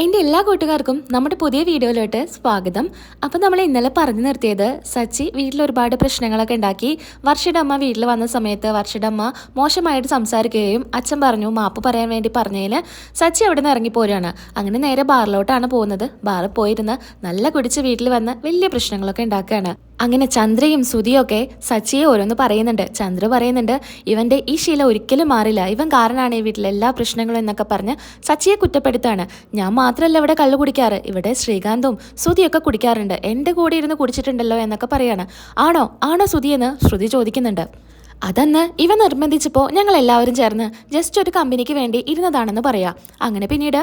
എന്റെ എല്ലാ കൂട്ടുകാർക്കും നമ്മുടെ പുതിയ വീഡിയോയിലോട്ട് സ്വാഗതം. അപ്പോൾ നമ്മൾ ഇന്നലെ പറഞ്ഞു നിർത്തിയത് സച്ചി വീട്ടിൽ ഒരുപാട് പ്രശ്നങ്ങളൊക്കെ ഉണ്ടാക്കി. വർഷയുടെ അമ്മ വീട്ടിൽ വന്ന സമയത്ത് വർഷയുടെ അമ്മ മോശമായിട്ട് സംസാരിക്കുകയും അച്ഛൻ പറഞ്ഞു മാപ്പ് പറയാൻ വേണ്ടി പറഞ്ഞതിന് സച്ചി അവിടെ നിന്ന് ഇറങ്ങിപ്പോരുകയാണ് അങ്ങനെ നേരെ ബാറിലോട്ടാണ് പോകുന്നത്. ബാറിൽ പോയിരുന്ന് നല്ല കുടിച്ച് വീട്ടിൽ വന്ന് വലിയ പ്രശ്നങ്ങളൊക്കെ ഉണ്ടാക്കുകയാണ്. അങ്ങനെ ചന്ദ്രയും സുതിയൊക്കെ സച്ചിയെ ഓരോന്ന് പറയുന്നുണ്ട്. ചന്ദ്ര പറയുന്നുണ്ട് ഇവന്റെ ഈ ശീലം ഒരിക്കലും മാറില്ല. ഇവൻ കാരണമാണ് ഈ വീട്ടിലെ എല്ലാ പ്രശ്നങ്ങളും എന്നൊക്കെ പറഞ്ഞ് സച്ചിയെ കുറ്റപ്പെടുത്താണ് ഞാൻ മാത്രമല്ല ഇവിടെ കള്ള് കുടിക്കാറ്. ഇവിടെ ശ്രീകാന്തും സുതിയൊക്കെ കുടിക്കാറുണ്ട്. എന്റെ കൂടെ ഇരുന്ന് കുടിച്ചിട്ടുണ്ടല്ലോ എന്നൊക്കെ പറയാണ്. ആണോ? ആണോ എന്ന് ശ്രുതി ചോദിക്കുന്നുണ്ട്. അതന്ന് ഇവ നിർബന്ധിച്ചപ്പോൾ ഞങ്ങൾ എല്ലാവരും ചേർന്ന് ജസ്റ്റ് ഒരു കമ്പനിക്ക് വേണ്ടി ഇരുന്നതാണെന്ന് പറയാം. അങ്ങനെ പിന്നീട്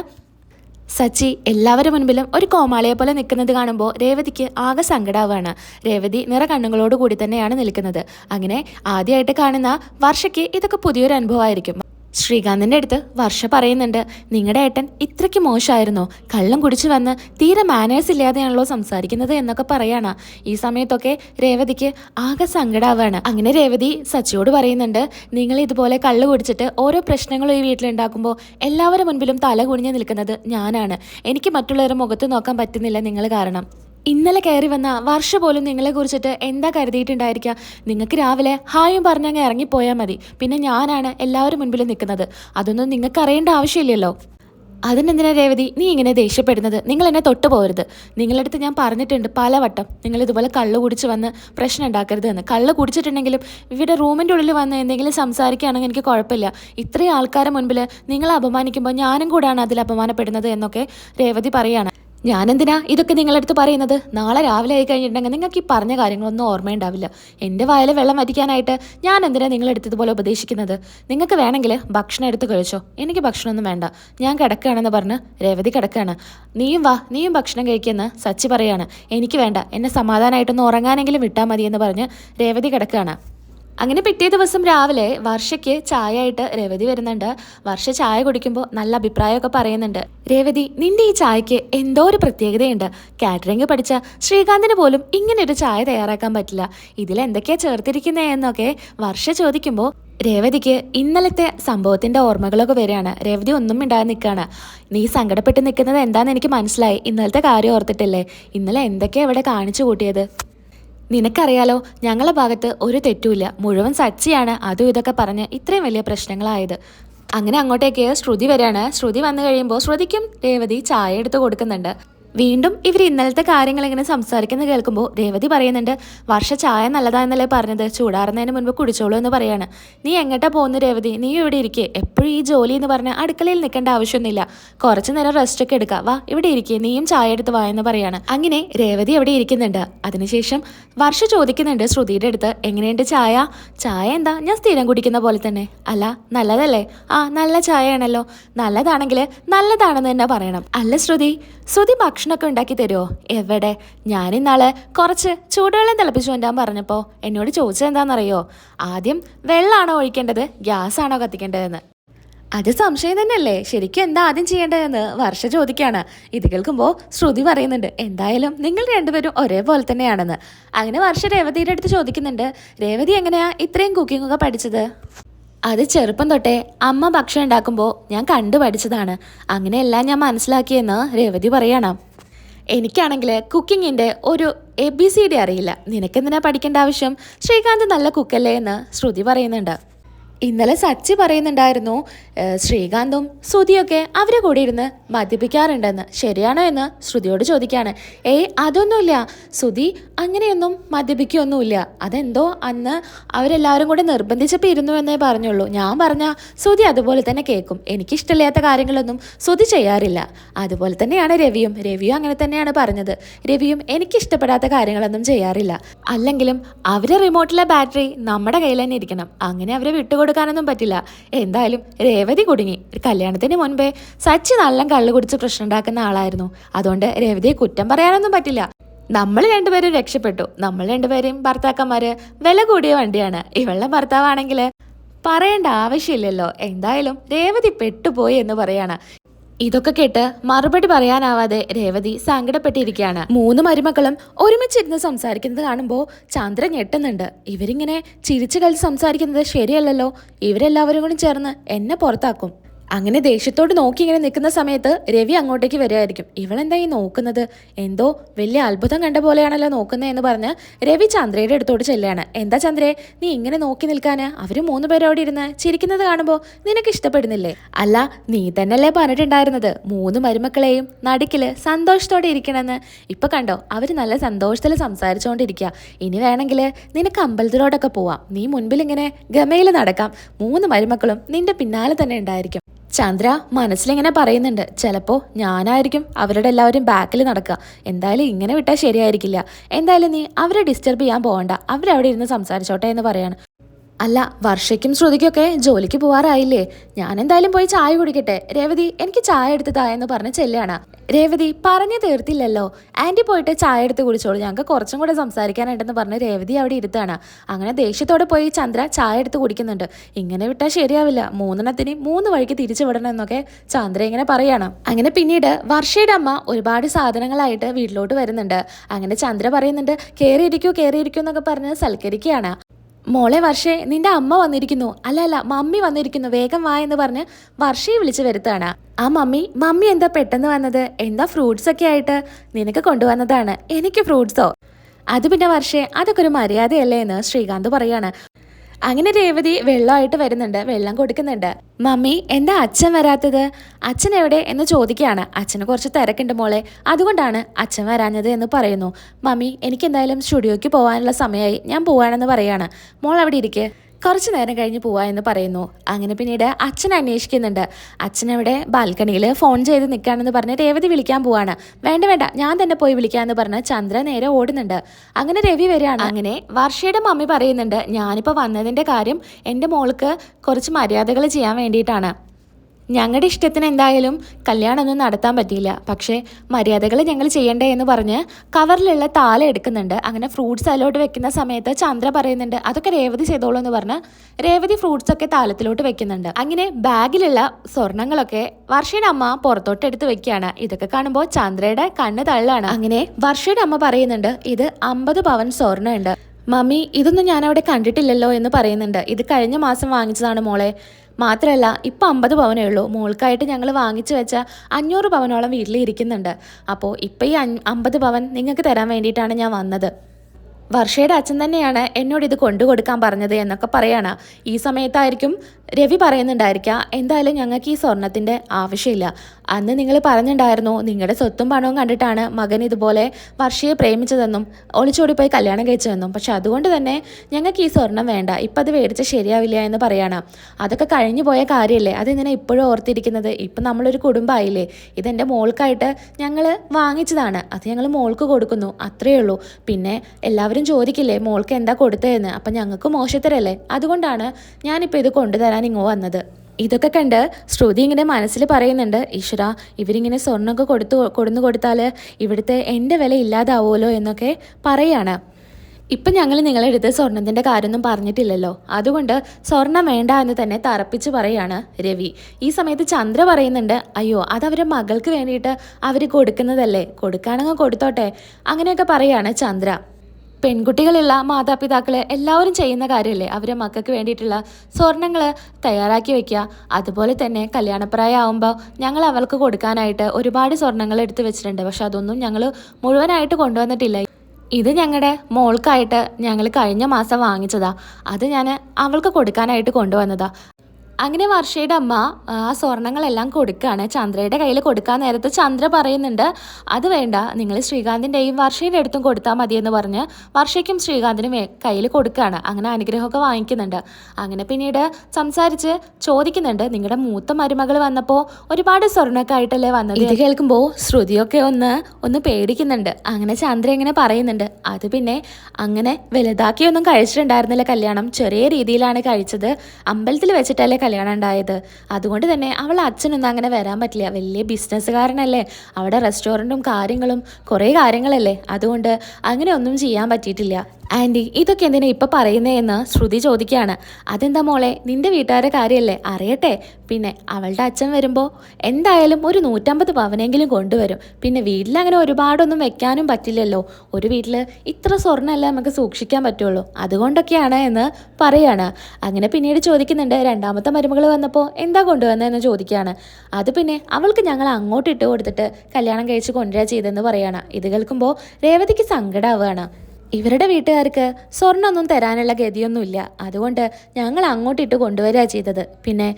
സച്ചി എല്ലാവരുടെ മുൻപിലും ഒരു കോമാളിയെ പോലെ നിൽക്കുന്നത് കാണുമ്പോൾ രേവതിക്ക് ആകെ സങ്കടാവാണ്. രേവതി നിറ കണ്ണുകളോട് കൂടി തന്നെയാണ് നിൽക്കുന്നത്. അങ്ങനെ ആദ്യമായിട്ട് കാണുന്ന വർഷയ്ക്ക് ഇതൊക്കെ പുതിയൊരു അനുഭവമായിരിക്കും. ശ്രീകാന്തിന്റെ അടുത്ത് വർഷ പറയുന്നുണ്ട് നിങ്ങളുടെ ഏട്ടൻ ഇത്രയ്ക്ക് മോശമായിരുന്നോ കള്ളം കുടിച്ചു വന്ന് തീരെ മാനേഴ്സ് ഇല്ലാതെയാണല്ലോ സംസാരിക്കുന്നത് എന്നൊക്കെ പറയാണ്. ഈ സമയത്തൊക്കെ രേവതിക്ക് ആകെ സങ്കടാവാണ്. അങ്ങനെ രേവതി സച്ചിയോട് പറയുന്നുണ്ട് നിങ്ങൾ ഇതുപോലെ കള്ള് കുടിച്ചിട്ട് ഓരോ പ്രശ്നങ്ങളും ഈ വീട്ടിലുണ്ടാക്കുമ്പോൾ എല്ലാവരും മുൻപിലും തല കുനിഞ്ഞു നിൽക്കുന്നത് ഞാനാണ്. എനിക്ക് മറ്റുള്ളവരുടെ മുഖത്ത് നോക്കാൻ പറ്റുന്നില്ല നിങ്ങൾ കാരണം. ഇന്നലെ കയറി വന്ന വർഷ പോലും നിങ്ങളെ കുറിച്ചിട്ട് എന്താ കരുതിയിട്ടുണ്ടായിരിക്കുക നിങ്ങൾക്ക് രാവിലെ ഹായും പറഞ്ഞങ്ങ് ഇറങ്ങിപ്പോയാൽ മതി. പിന്നെ ഞാനാണ് എല്ലാവരും മുൻപിൽ നിൽക്കുന്നത്. അതൊന്നും നിങ്ങൾക്ക് അറിയേണ്ട ആവശ്യമില്ലല്ലോ. അതിനെന്തിനാ രേവതി? നീ ഇങ്ങനെ ദേഷ്യപ്പെടുന്നത്. നിങ്ങൾ എന്നെ തൊട്ട് പോകരുത്. നിങ്ങളടുത്ത് ഞാൻ പറഞ്ഞിട്ടുണ്ട് പലവട്ടം. നിങ്ങൾ ഇതുപോലെ കള്ള് കുടിച്ച് വന്ന് പ്രശ്നം ഉണ്ടാക്കരുത് എന്ന്. കള്ള് കുടിച്ചിട്ടുണ്ടെങ്കിലും ഇവിടെ റൂമിന്റെ ഉള്ളിൽ വന്ന് എന്തെങ്കിലും സംസാരിക്കുകയാണെങ്കിൽ എനിക്ക് കുഴപ്പമില്ല. ഇത്രയും ആൾക്കാരെ മുൻപിൽ നിങ്ങളെ അപമാനിക്കുമ്പോൾ ഞാനും കൂടാണ് അതിൽ അപമാനപ്പെടുന്നത് എന്നൊക്കെ രേവതി പറയാണ്. ഞാനെന്തിനാ ഇതൊക്കെ നിങ്ങളടുത്ത് പറയുന്നത്? നാളെ രാവിലെ ആയി കഴിഞ്ഞിട്ടുണ്ടെങ്കിൽ നിങ്ങൾക്ക് ഈ പറഞ്ഞ കാര്യങ്ങളൊന്നും ഓർമ്മയുണ്ടാവില്ല. എന്റെ വായിൽ വെള്ളം വറ്റിക്കാനായിട്ട് ഞാൻ എന്തിനാ നിങ്ങളെടുത്ത് ഇതുപോലെ ഉപദേശിക്കുന്നത്? നിങ്ങൾക്ക് വേണമെങ്കിൽ ഭക്ഷണം എടുത്ത് കഴിച്ചോ? എനിക്ക് ഭക്ഷണമൊന്നും വേണ്ട. ഞാൻ കിടക്കുകയാണെന്ന് പറഞ്ഞ് രേവതി കിടക്കുകയാണ്. നീയും വാ നീയും ഭക്ഷണം കഴിക്കുമെന്ന് സച്ചി പറയാണ്. എനിക്ക് വേണ്ട എന്നെ സമാധാനമായിട്ടൊന്ന് ഉറങ്ങാനെങ്കിലും വിട്ടാൽ മതിയെന്ന് പറഞ്ഞ് രേവതി കിടക്കുകയാണ്. അങ്ങനെ പിറ്റേ ദിവസം രാവിലെ വർഷയ്ക്ക് ചായ ആയിട്ട് രേവതി വരുന്നുണ്ട്. വർഷ ചായ കുടിക്കുമ്പോൾ നല്ല അഭിപ്രായമൊക്കെ പറയുന്നുണ്ട്. രേവതി നിന്റെ ഈ ചായക്ക് എന്തോ ഒരു പ്രത്യേകതയുണ്ട്. കാറ്ററിംഗ് പഠിച്ച ശ്രീകാന്തിന് പോലും ഇങ്ങനെ ഒരു ചായ തയ്യാറാക്കാൻ പറ്റില്ല. ഇതിൽ എന്തൊക്കെയാ ചേർത്തിരിക്കുന്നത് എന്നൊക്കെ വർഷ ചോദിക്കുമ്പോൾ രേവതിക്ക് ഇന്നലത്തെ സംഭവത്തിന്റെ ഓർമ്മകളൊക്കെ വരികയാണ്. രേവതി ഒന്നും മിണ്ടാതെ നിൽക്കുകയാണ് നീ സങ്കടപ്പെട്ട് നിൽക്കുന്നത് എന്താണെന്ന് എനിക്ക് മനസ്സിലായി. ഇന്നലത്തെ കാര്യം ഓർത്തിട്ടില്ലേ? ഇന്നലെ എന്തൊക്കെയാ ഇവിടെ കാണിച്ചു കൂട്ടിയത്? നിനക്കറിയാലോ ഞങ്ങളെ ഭാഗത്ത് ഒരു തെറ്റുമില്ല. മുഴുവൻ സച്ചിയാണ് അതും ഇതൊക്കെ പറഞ്ഞ് ഇത്രയും വലിയ പ്രശ്നങ്ങളായത്. അങ്ങനെ അങ്ങോട്ടേക്ക് ശ്രുതി വരികയാണ്. ശ്രുതി വന്നു കഴിയുമ്പോൾ ശ്രുതിക്കും രേവതി ചായ എടുത്ത് കൊടുക്കുന്നുണ്ട്. വീണ്ടും ഇവർ ഇന്നലത്തെ കാര്യങ്ങൾ ഇങ്ങനെ സംസാരിക്കുന്നത് കേൾക്കുമ്പോൾ രേവതി പറയുന്നുണ്ട് വർഷ ചായ നല്ലതാന്നല്ലേ പറഞ്ഞത് ചൂടാറുന്നതിന് മുൻപ് കുടിച്ചോളൂ എന്ന് പറയാണ്. നീ എങ്ങോട്ടാ പോകുന്നു രേവതി? നീ ഇവിടെ ഇരിക്കേ. എപ്പോഴും ഈ ജോലി എന്ന് പറഞ്ഞ് അടുക്കളയിൽ നിൽക്കേണ്ട ആവശ്യമൊന്നുമില്ല. കുറച്ച് നേരം റെസ്റ്റ് ഒക്കെ എടുക്കുക വാ ഇവിടെ ഇരിക്കേ. നീയും ചായ എടുത്ത് വാ എന്ന് പറയാണ്. അങ്ങനെ രേവതി അവിടെ ഇരിക്കുന്നുണ്ട്. അതിനുശേഷം വർഷ ചോദിക്കുന്നുണ്ട് ശ്രുതിയുടെ അടുത്ത് എങ്ങനെയുണ്ട് ചായ? ചായ എന്താ? ഞാൻ സ്ഥിരം കുടിക്കുന്ന പോലെ തന്നെ. അല്ല നല്ലതല്ലേ? ആ നല്ല ചായയാണല്ലോ. നല്ലതാണെങ്കിൽ നല്ലതാണെന്ന് തന്നെ പറയണം. അല്ല ശ്രുതി. ശ്രുതി ഭക്ഷണമൊക്കെ ഉണ്ടാക്കി തരുമോ എവിടെ? ഞാനിന്നാളെ കുറച്ച് ചൂടുവെള്ളം തിളപ്പിച്ചു കൊണ്ടാൻ പറഞ്ഞപ്പോൾ എന്നോട് ചോദിച്ചത് എന്താണെന്നറിയോ? ആദ്യം വെള്ളമാണോ ഒഴിക്കേണ്ടത്? ഗ്യാസാണോ കത്തിക്കേണ്ടതെന്ന്. അത് സംശയം തന്നെയല്ലേ? ശരിക്കും എന്താ ആദ്യം ചെയ്യേണ്ടതെന്ന് വർഷ ചോദിക്കുകയാണ് ഇത് കേൾക്കുമ്പോൾ ശ്രുതി പറയുന്നുണ്ട് എന്തായാലും നിങ്ങൾ രണ്ടുപേരും ഒരേപോലെ തന്നെയാണെന്ന്. അങ്ങനെ വർഷ രേവതിയുടെ അടുത്ത് ചോദിക്കുന്നുണ്ട് രേവതി എങ്ങനെയാ ഇത്രയും കുക്കിംഗ് പഠിച്ചത്? അത് ചെറുപ്പം തൊട്ടേ അമ്മ ഭക്ഷണം ഉണ്ടാക്കുമ്പോൾ ഞാൻ കണ്ടു പഠിച്ചതാണ്. അങ്ങനെയെല്ലാം ഞാൻ മനസ്സിലാക്കിയെന്ന് രേവതി പറയണം. എനിക്കാണെങ്കിൽ കുക്കിങ്ങിന്റെ ഒരു എ ബി സി ഡി അറിയില്ല. നിനക്കെന്തിനാ പഠിക്കേണ്ട ആവശ്യം? ശ്രീകാന്ത് നല്ല കുക്കല്ലേ എന്ന് ശ്രുതി പറയുന്നുണ്ട്. ഇന്നലെ സച്ചി പറയുന്നുണ്ടായിരുന്നു ശ്രീകാന്തും ശ്രുതിയൊക്കെ അവരെ കൂടെ ഇരുന്ന് മദ്യപിക്കാറുണ്ടെന്ന്. ശരിയാണോ എന്ന് ശ്രുതിയോട് ചോദിക്കുകയാണ് ഏയ് അതൊന്നുമില്ല. ശ്രുതി അങ്ങനെയൊന്നും മദ്യപിക്കുകയൊന്നുമില്ല. അതെന്തോ അന്ന് അവരെല്ലാവരും കൂടെ നിർബന്ധിച്ചപ്പോൾ ഇരുന്നു എന്നേ പറഞ്ഞുള്ളൂ. ഞാൻ പറഞ്ഞ ശ്രുതി അതുപോലെ തന്നെ കേൾക്കും. എനിക്കിഷ്ടമില്ലാത്ത കാര്യങ്ങളൊന്നും ശ്രുതി ചെയ്യാറില്ല. അതുപോലെ തന്നെയാണ് രവിയും. രവിയും അങ്ങനെ തന്നെയാണ് പറഞ്ഞത്. രവിയും എനിക്കിഷ്ടപ്പെടാത്ത കാര്യങ്ങളൊന്നും ചെയ്യാറില്ല. അല്ലെങ്കിലും അവരെ റിമോട്ടിലെ ബാറ്ററി നമ്മുടെ കയ്യിൽ തന്നെ ഇരിക്കണം. അങ്ങനെ അവരെ വിട്ടുകൊടുക്കാനൊന്നും പറ്റില്ല. എന്തായാലും രേവതി കുടുങ്ങി. കല്യാണത്തിന് മുൻപേ സച്ചി നല്ല കള്ളു കുടിച്ച് പ്രശ്നം ഉണ്ടാക്കുന്ന ആളായിരുന്നു. അതുകൊണ്ട് രേവതിയെ കുറ്റം പറയാനൊന്നും പറ്റില്ല. നമ്മൾ രണ്ടുപേരും രക്ഷപ്പെട്ടു. നമ്മൾ രണ്ടുപേരെയും ഭർത്താക്കന്മാര് വില കൂടിയ വണ്ടിയാണ്. ഇവളുടെ ഭർത്താവാണെങ്കിൽ പറയേണ്ട ആവശ്യമില്ലല്ലോ. എന്തായാലും രേവതി പെട്ടുപോയി എന്ന് പറയാണ്. ഇതൊക്കെ കേട്ട് മറുപടി പറയാനാവാതെ രേവതി സങ്കടപ്പെട്ടിരിക്കുകയാണ്. മൂന്ന് മരുമക്കളും ഒരുമിച്ചിരുന്ന് സംസാരിക്കുന്നത് കാണുമ്പോൾ ചന്ദ്രൻ ഞെട്ടുന്നുണ്ട്. ഇവരിങ്ങനെ ചിരിച്ചു കളിച്ച് സംസാരിക്കുന്നത് ശരിയല്ലല്ലോ. ഇവരെല്ലാവരും കൂടി ചേർന്ന് എന്നെ പുറത്താക്കും. അങ്ങനെ ദേഷ്യത്തോട് നോക്കി ഇങ്ങനെ നിൽക്കുന്ന സമയത്ത് രവി അങ്ങോട്ടേക്ക് വരികയായിരിക്കും. ഇവളെന്താ ഈ നോക്കുന്നത്? എന്തോ വലിയ അത്ഭുതം കണ്ട പോലെയാണല്ലോ നോക്കുന്നത് എന്ന് പറഞ്ഞ് രവി ചന്ദ്രയുടെ അടുത്തോട്ട് ചെല്ലുകയാണ്. എന്താ ചന്ദ്രേ നീ ഇങ്ങനെ നോക്കി നിൽക്കാന്? അവർ മൂന്ന് പേരോട് ഇരുന്ന് ചിരിക്കുന്നത് കാണുമ്പോൾ നിനക്ക് ഇഷ്ടപ്പെടുന്നില്ലേ? അല്ല നീ തന്നെയല്ലേ പറഞ്ഞിട്ടുണ്ടായിരുന്നത്? മൂന്ന് മരുമക്കളെയും നടുക്കിൽ സന്തോഷത്തോടെ ഇരിക്കണമെന്ന്. ഇപ്പൊ കണ്ടോ അവർ നല്ല സന്തോഷത്തിൽ സംസാരിച്ചുകൊണ്ടിരിക്കുക ഇനി വേണമെങ്കിൽ നിനക്ക് അമ്പലത്തിലോട്ടൊക്കെ പോവാം. നീ മുൻപിൽ ഇങ്ങനെ ഗമയിൽ നടക്കാം. മൂന്ന് മരുമക്കളും നിന്റെ പിന്നാലെ തന്നെ ഉണ്ടായിരിക്കും. ചന്ദ്ര മനസ്സിലിങ്ങനെ പറയുന്നുണ്ട് ചിലപ്പോൾ ഞാനായിരിക്കും അവരുടെ എല്ലാവരും ബാക്കിൽ നടക്കുക. എന്തായാലും ഇങ്ങനെ വിട്ടാൽ ശരിയായിരിക്കില്ല. എന്തായാലും നീ അവരെ ഡിസ്റ്റർബ് ചെയ്യാൻ പോകണ്ട അവരവിടെ ഇരുന്ന് സംസാരിച്ചോട്ടെ എന്ന് പറയാണ്. അല്ല വർഷയ്ക്കും ശ്രുതിക്കൊക്കെ ജോലിക്ക് പോവാറായില്ലേ. ഞാൻ എന്തായാലും പോയി ചായ കുടിക്കട്ടെ. രേവതി എനിക്ക് ചായ എടുത്ത് തായെന്ന് പറഞ്ഞ ചെല്ലുകയാണ്. രേവതി പറഞ്ഞു തീർത്തില്ലല്ലോ. ആന്റി പോയിട്ട് ചായ എടുത്ത് കുടിച്ചോളൂ. ഞങ്ങൾക്ക് കുറച്ചും കൂടെ സംസാരിക്കാനായിട്ടെന്ന് പറഞ്ഞ് രേവതി അവിടെ ഇരുത്താണ്. അങ്ങനെ ദേഷ്യത്തോടെ പോയി ചന്ദ്ര ചായ എടുത്ത് കുടിക്കുന്നുണ്ട്. ഇങ്ങനെ വിട്ടാൽ ശരിയാവില്ല. മൂന്നെണ്ണത്തിന് മൂന്ന് വഴിക്ക് തിരിച്ചു വിടണം എന്നൊക്കെ ചന്ദ്ര ഇങ്ങനെ പറയാണ്. അങ്ങനെ പിന്നീട് വർഷയുടെ അമ്മ ഒരുപാട് സാധനങ്ങളായിട്ട് വീട്ടിലോട്ട് വരുന്നുണ്ട്. അങ്ങനെ ചന്ദ്ര പറയുന്നുണ്ട് കയറിയിരിക്കൂ കയറിയിരിക്കൂ എന്നൊക്കെ പറഞ്ഞ് സൽക്കരിക്കുകയാണ്. മോളെ വർഷേ നിന്റെ അമ്മ വന്നിരിക്കുന്നു. അല്ല അല്ല മമ്മി വന്നിരിക്കുന്നു. വേഗം വാ എന്ന് പറഞ്ഞ് വർഷയെ വിളിച്ചു വരുത്താണ് ആ മമ്മി മമ്മി എന്താ പെട്ടെന്ന് വന്നത്? എന്താ ഫ്രൂട്ട്സ് ഒക്കെ ആയിട്ട് നിനക്ക് കൊണ്ടുവന്നതാണ്? എനിക്ക് ഫ്രൂട്ട്സോ അത് പിന്നെ വർഷേ അതൊക്കെ ഒരു മര്യാദയല്ലേ എന്ന് ശ്രീകാന്ത് പറയാണ് അങ്ങനെ രേവതി വെള്ളമായിട്ട് വരുന്നുണ്ട് വെള്ളം കൊടുക്കുന്നുണ്ട്. മമ്മി എന്താ അച്ഛൻ വരാത്തത്? അച്ഛൻ എവിടെ? എന്ന് ചോദിക്കുകയാണ്. അച്ഛന് കുറച്ച് തിരക്കുണ്ട് മോളെ. അതുകൊണ്ടാണ് അച്ഛൻ വരാഞ്ഞത് എന്ന് പറയുന്നു. മമ്മി എനിക്ക് എന്തായാലും സ്റ്റുഡിയോയ്ക്ക് പോകാനുള്ള സമയമായി. ഞാൻ പോവാണെന്ന് പറയാണ്. മോൾ അവിടെ ഇരിക്കെ. കുറച്ച് നേരം കഴിഞ്ഞ് പോവാ എന്ന് പറയുന്നു. അങ്ങനെ പിന്നീട് അച്ഛൻ അന്വേഷിക്കുന്നുണ്ട്. അച്ഛനവിടെ ബാൽക്കണിയിൽ ഫോൺ ചെയ്ത് നിൽക്കുകയാണെന്ന് പറഞ്ഞ് രേവതി വിളിക്കാൻ പോവാണ്. വേണ്ട വേണ്ട ഞാൻ തന്നെ പോയി വിളിക്കാമെന്ന് പറഞ്ഞ് ചന്ദ്ര നേരെ ഓടുന്നുണ്ട്. അങ്ങനെ രവി വരികയാണ്. അങ്ങനെ വർഷയുടെ മമ്മി പറയുന്നുണ്ട് ഞാനിപ്പോൾ വന്നതിന്റെ കാര്യം എന്റെ മോൾക്ക് കുറച്ച് മര്യാദകൾ ചെയ്യാൻ വേണ്ടിയിട്ടാണ്. ഞങ്ങളുടെ ഇഷ്ടത്തിന് എന്തായാലും കല്യാണമൊന്നും നടത്താൻ പറ്റിയില്ല. പക്ഷേ മര്യാദകൾ ഞങ്ങൾ ചെയ്യണ്ടേ എന്ന് പറഞ്ഞ് കവറിലുള്ള താല എടുക്കുന്നുണ്ട്. അങ്ങനെ ഫ്രൂട്ട്സ് അതിലോട്ട് വെക്കുന്ന സമയത്ത് ചന്ദ്ര പറയുന്നുണ്ട് അതൊക്കെ രേവതി ചെയ്തോളൂ എന്ന് പറഞ്ഞ് രേവതി ഫ്രൂട്ട്സ് ഒക്കെ താലത്തിലോട്ട് വെക്കുന്നുണ്ട്. അങ്ങനെ ബാഗിലുള്ള സ്വർണങ്ങളൊക്കെ വർഷയുടെ അമ്മ പുറത്തോട്ട് എടുത്ത് വെക്കുകയാണ്. ഇതൊക്കെ കാണുമ്പോൾ ചന്ദ്രയുടെ കണ്ണ് തള്ളാണ്. അങ്ങനെ വർഷയുടെ അമ്മ പറയുന്നുണ്ട് ഇത് അമ്പത് പവൻ സ്വർണമുണ്ട്. മമ്മി ഇതൊന്നും ഞാൻ അവിടെ കണ്ടിട്ടില്ലല്ലോ എന്ന് പറയുന്നുണ്ട്. ഇത് കഴിഞ്ഞ മാസം വാങ്ങിച്ചതാണ് മോളെ. മാത്രമല്ല ഇപ്പം അമ്പത് പവനേ ഉള്ളൂ. മോൾക്കായിട്ട് ഞങ്ങൾ വാങ്ങിച്ചു വെച്ച അഞ്ഞൂറ് പവനോളം വീട്ടിൽ ഇരിക്കുന്നുണ്ട്. അപ്പോൾ ഇപ്പം ഈ അമ്പത് പവൻ നിങ്ങൾക്ക് തരാൻ വേണ്ടിയിട്ടാണ് ഞാൻ വന്നത്. വർഷയുടെ അച്ഛൻ തന്നെയാണ് എന്നോട് ഇത് കൊണ്ടുകൊടുക്കാൻ പറഞ്ഞത് എന്നൊക്കെ പറയാണ്. ഈ സമയത്തായിരിക്കും രവി പറയുന്നുണ്ടായിരിക്കാം എന്തായാലും ഞങ്ങൾക്ക് ഈ സ്വർണത്തിന്റെ ആവശ്യമില്ല. അന്ന് നിങ്ങൾ പറഞ്ഞിട്ടുണ്ടായിരുന്നു നിങ്ങളുടെ സ്വത്തും പണവും കണ്ടിട്ടാണ് മകൻ ഇതുപോലെ വർഷയെ പ്രേമിച്ചതെന്നും ഒളിച്ചോടിപ്പോയി കല്യാണം കഴിച്ചതെന്നും. പക്ഷെ അതുകൊണ്ട് തന്നെ ഞങ്ങൾക്ക് ഈ സ്വർണം വേണ്ട ഇപ്പം അത് മേടിച്ച് ശരിയാവില്ല എന്ന് പറയണം. അതൊക്കെ കഴിഞ്ഞു പോയ കാര്യമല്ലേ അതിങ്ങനെ ഇപ്പോഴും ഓർത്തിരിക്കുന്നത്. ഇപ്പം നമ്മളൊരു കുടുംബമായില്ലേ ഇതെന്റെ മോൾക്കായിട്ട് ഞങ്ങൾ വാങ്ങിച്ചതാണ്. അത് ഞങ്ങൾ മോൾക്ക് കൊടുക്കുന്നു അത്രയേ ഉള്ളൂ. പിന്നെ എല്ലാവരും ചോദിക്കില്ലേ മോൾക്ക് എന്താ കൊടുത്തതെന്ന്? അപ്പം ഞങ്ങൾക്ക് മോശത്തരല്ലേ? അതുകൊണ്ടാണ് ഞാനിപ്പോൾ ഇത് കൊണ്ടുതരാൻ ഇങ്ങോ വന്നത്. ഇതൊക്കെ കണ്ട് ശ്രുതി ഇങ്ങനെ മനസ്സിൽ പറയുന്നുണ്ട് ഈശ്വര ഇവരിങ്ങനെ സ്വർണമൊക്കെ കൊടുത്തു കൊടുന്നു കൊടുത്താൽ ഇവിടുത്തെ എന്റെ വില ഇല്ലാതാവുമല്ലോ എന്നൊക്കെ പറയാണ്. ഇപ്പം ഞങ്ങൾ നിങ്ങളെ അടുത്ത് സ്വർണത്തിന്റെ കാര്യമൊന്നും പറഞ്ഞിട്ടില്ലല്ലോ. അതുകൊണ്ട് സ്വർണം വേണ്ട എന്ന് തന്നെ തറപ്പിച്ച് പറയാണ് രവി. ഈ സമയത്ത് ചന്ദ്ര പറയുന്നുണ്ട് അയ്യോ അത് അവരുടെ മകൾക്ക് വേണ്ടിയിട്ട് അവർ കൊടുക്കുന്നതല്ലേ? കൊടുക്കുകയാണെങ്കിൽ കൊടുത്തോട്ടെ? അങ്ങനെയൊക്കെ പറയാണ് ചന്ദ്ര. പെൺകുട്ടികളുള്ള മാതാപിതാക്കൾ എല്ലാവരും ചെയ്യുന്ന കാര്യമല്ലേ അവരെ മക്കൾക്ക് വേണ്ടിയിട്ടുള്ള സ്വർണങ്ങൾ തയ്യാറാക്കി വെക്കുക. അതുപോലെ തന്നെ കല്യാണപ്രായമാകുമ്പോൾ ഞങ്ങൾ അവൾക്ക് കൊടുക്കാനായിട്ട് ഒരുപാട് സ്വർണങ്ങൾ എടുത്തു വെച്ചിട്ടുണ്ട്. പക്ഷെ അതൊന്നും ഞങ്ങൾ മുഴുവനായിട്ട് കൊണ്ടുവന്നിട്ടില്ല. ഇത് ഞങ്ങളുടെ മോൾക്കായിട്ട് ഞങ്ങൾ കഴിഞ്ഞ മാസം വാങ്ങിച്ചതാ. അത് ഞാൻ അവൾക്ക് കൊടുക്കാനായിട്ട് കൊണ്ടുവന്നതാ. അങ്ങനെ വർഷയുടെ അമ്മ ആ സ്വർണങ്ങളെല്ലാം കൊടുക്കുകയാണ് ചന്ദ്രയുടെ കയ്യിൽ കൊടുക്കാൻ നേരത്ത് ചന്ദ്ര പറയുന്നുണ്ട് അത് വേണ്ട നിങ്ങൾ ശ്രീകാന്തിന്റെയും വർഷയുടെ അടുത്തും കൊടുത്താൽ മതിയെന്ന് പറഞ്ഞ് വർഷയ്ക്കും ശ്രീകാന്തിനും കയ്യിൽ കൊടുക്കുകയാണ് അങ്ങനെ അനുഗ്രഹമൊക്കെ വാങ്ങിക്കുന്നുണ്ട്. അങ്ങനെ പിന്നീട് സംസാരിച്ച് ചോദിക്കുന്നുണ്ട് നിങ്ങളുടെ മൂത്ത മരുമകൾ വന്നപ്പോൾ ഒരുപാട് സ്വർണമൊക്കെ ആയിട്ടല്ലേ വന്നത്? ഇത് കേൾക്കുമ്പോൾ ശ്രുതിയൊക്കെ ഒന്ന് ഒന്ന് പേടിക്കുന്നുണ്ട്. അങ്ങനെ ചന്ദ്ര ഇങ്ങനെ പറയുന്നുണ്ട് അത് പിന്നെ അങ്ങനെ വലുതാക്കിയൊന്നും കഴിച്ചിട്ടുണ്ടായിരുന്നില്ല കല്യാണം. ചെറിയ രീതിയിലാണ് കഴിച്ചത്. അമ്പലത്തിൽ വെച്ചിട്ടല്ലേ കല്യാണം ഉണ്ടായത്. അതുകൊണ്ട് തന്നെ അവൾ അച്ഛനൊന്നും അങ്ങനെ വരാൻ പറ്റില്ല. വലിയ ബിസിനസ്സുകാരനല്ലേ. അവിടെ റെസ്റ്റോറന്റും കാര്യങ്ങളും കുറേ കാര്യങ്ങളല്ലേ. അതുകൊണ്ട് അങ്ങനെ ഒന്നും ചെയ്യാൻ പറ്റിയിട്ടില്ല. ആന്റി ഇതൊക്കെ എന്തിനാ ഇപ്പം പറയുന്നതെന്ന് ശ്രുതി ചോദിക്കുകയാണ്. അതെന്താ മോളെ നിന്റെ വീട്ടുകാരെ കാര്യമല്ലേ അറിയട്ടെ. പിന്നെ അവളുടെ അച്ഛൻ വരുമ്പോൾ എന്തായാലും ഒരു നൂറ്റമ്പത് പവനെങ്കിലും കൊണ്ടുവരും. പിന്നെ വീട്ടിലങ്ങനെ ഒരുപാടൊന്നും വെക്കാനും പറ്റില്ലല്ലോ. ഒരു വീട്ടിൽ ഇത്ര സ്വർണമല്ല നമുക്ക് സൂക്ഷിക്കാൻ പറ്റുള്ളൂ. അതുകൊണ്ടൊക്കെയാണ് എന്ന് പറയാണ്. അങ്ങനെ പിന്നീട് ചോദിക്കുന്നുണ്ട് രണ്ടാമത്തെ മരുമകൾ വന്നപ്പോൾ എന്താ കൊണ്ടുവന്നതെന്ന് ചോദിക്കുകയാണ്. അത് പിന്നെ അവൾക്ക് ഞങ്ങൾ അങ്ങോട്ട് ഇട്ട് കൊടുത്തിട്ട് കല്യാണം കഴിച്ച് കൊണ്ടുവരിക ചെയ്തെന്ന് പറയാണ്. ഇത് കേൾക്കുമ്പോൾ രേവതിക്ക് സങ്കടമാവുകയാണ് ഇവരുടെ വീട്ടുകാർക്ക് സ്വർണമൊന്നും തരാനുള്ള ഗതിയൊന്നുമില്ല. അതുകൊണ്ട് ഞങ്ങൾ അങ്ങോട്ടിട്ട് കൊണ്ടുവരിക ചെയ്തത്. പിന്നെ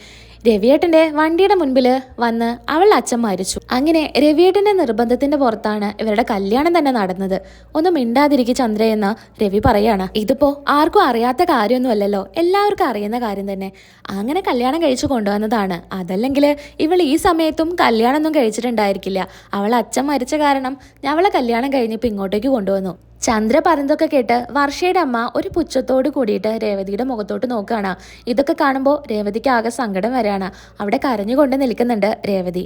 രവിയേട്ടന്റെ വണ്ടിയുടെ മുൻപിൽ വന്ന് അവൾ അച്ഛൻ മരിച്ചു. അങ്ങനെ രവിയേട്ടന്റെ നിർബന്ധത്തിന്റെ പുറത്താണ് ഇവരുടെ കല്യാണം തന്നെ നടന്നത്. ഒന്നും മിണ്ടാതിരിക്കും ചന്ദ്രയെന്ന് രവി പറയാണ്. ഇതിപ്പോൾ ആർക്കും അറിയാത്ത കാര്യമൊന്നുമല്ലല്ലോ. എല്ലാവർക്കും അറിയുന്ന കാര്യം തന്നെ. അങ്ങനെ കല്യാണം കഴിച്ചു കൊണ്ടുവന്നതാണ്. അതല്ലെങ്കിൽ ഇവൾ ഈ സമയത്തും കല്യാണമൊന്നും കഴിച്ചിട്ടുണ്ടായിരിക്കില്ല. അവൾ അച്ഛൻ മരിച്ച കാരണം അവളെ കല്യാണം കഴിഞ്ഞിപ്പോൾ ഇങ്ങോട്ടേക്ക് കൊണ്ടുവന്നു. ചന്ദ്ര പറഞ്ഞതൊക്കെ കേട്ട് വർഷയുടെ അമ്മ ഒരു പുച്ഛത്തോട് കൂടിയിട്ട് രേവതിയുടെ മുഖത്തോട്ട് നോക്കുകയാണ്. ഇതൊക്കെ കാണുമ്പോൾ രേവതിക്ക് ആകെ സങ്കടം വരെയാണ്. അവിടെ കരഞ്ഞുകൊണ്ട് നിൽക്കുന്നുണ്ട് രേവതി.